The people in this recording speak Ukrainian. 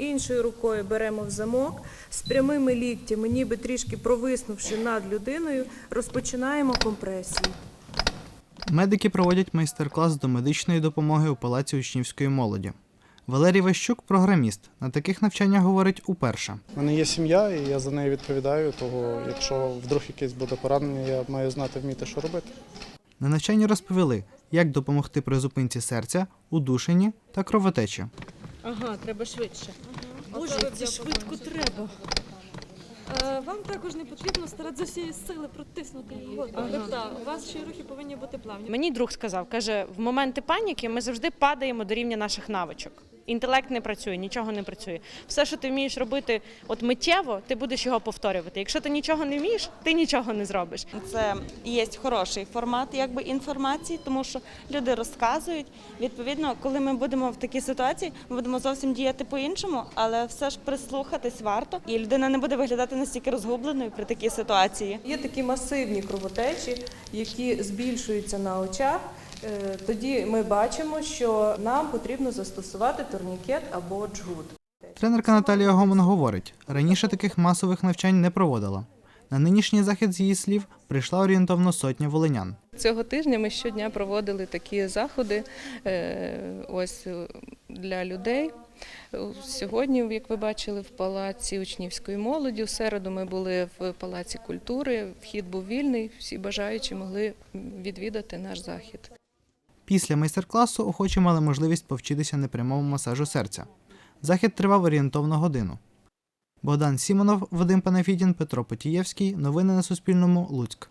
Іншою рукою беремо в замок, з прямими ліктями, ніби трішки провиснувши над людиною, розпочинаємо компресію. Медики проводять майстер-клас до медичної допомоги у палаці учнівської молоді. Валерій Ващук програміст. На таких навчаннях говорить уперше. У мене є сім'я, і я за нею відповідаю. Того, якщо вдруг якесь буде поранення, я маю знати вміти, що робити. На навчанні розповіли, як допомогти при зупинці серця, удушенні та кровотечі. Ага, треба швидше. Боже, як це швидко треба. Е, Вам також не потрібно старатися всієї сили протиснути його до. У вас ще рухи повинні бути плавні. Мені друг сказав, каже, в моменти паніки ми завжди падаємо до рівня наших навичок. Інтелект не працює, нічого не працює. Все, що ти вмієш робити от миттєво, ти будеш його повторювати. Якщо ти нічого не вмієш, ти нічого не зробиш. Це є хороший формат якби інформації, тому що люди розказують. Відповідно, коли ми будемо в такій ситуації, ми будемо зовсім діяти по-іншому, але все ж прислухатись варто, і людина не буде виглядати настільки розгубленою при такій ситуації. Є такі масивні кровотечі, які збільшуються на очах. Е, Тоді ми бачимо, що нам потрібно застосувати турнікет або джгут. Тренерка Наталія Гомон говорить, раніше таких масових навчань не проводила. На нинішній захід, з її слів, прийшла орієнтовно сотня волинян. Цього тижня ми щодня проводили такі заходи е, ось е, для людей. Сьогодні, як ви бачили, в палаці учнівської молоді. В середу ми були в палаці культури. Вхід був вільний. Всі бажаючі могли відвідати наш захід. Після майстер-класу охочі мали можливість повчитися непрямому масажу серця. Захід тривав орієнтовно годину. Богдан Сімонов, Вадим Панафідін, Петро Потієвський. Новини на Суспільному. Луцьк.